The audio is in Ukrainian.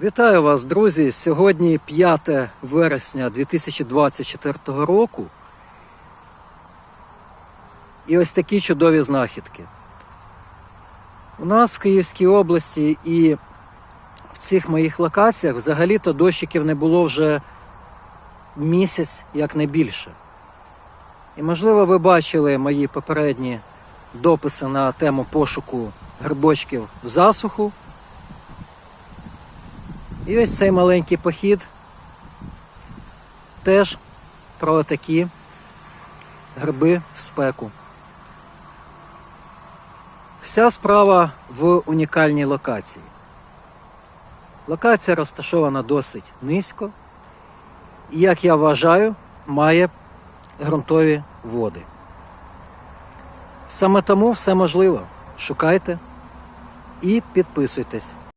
Вітаю вас, друзі! Сьогодні 5 вересня 2024 року. І ось такі чудові знахідки. У нас в Київській області і в цих моїх локаціях взагалі-то дощиків не було вже місяць, як не більше. І можливо ви бачили мої попередні дописи на тему пошуку грибочків в засуху. І ось цей маленький похід теж про такі гриби в спеку. Вся справа в унікальній локації. Локація розташована досить низько і, як я вважаю, має ґрунтові води. Саме тому все можливо. Шукайте і підписуйтесь.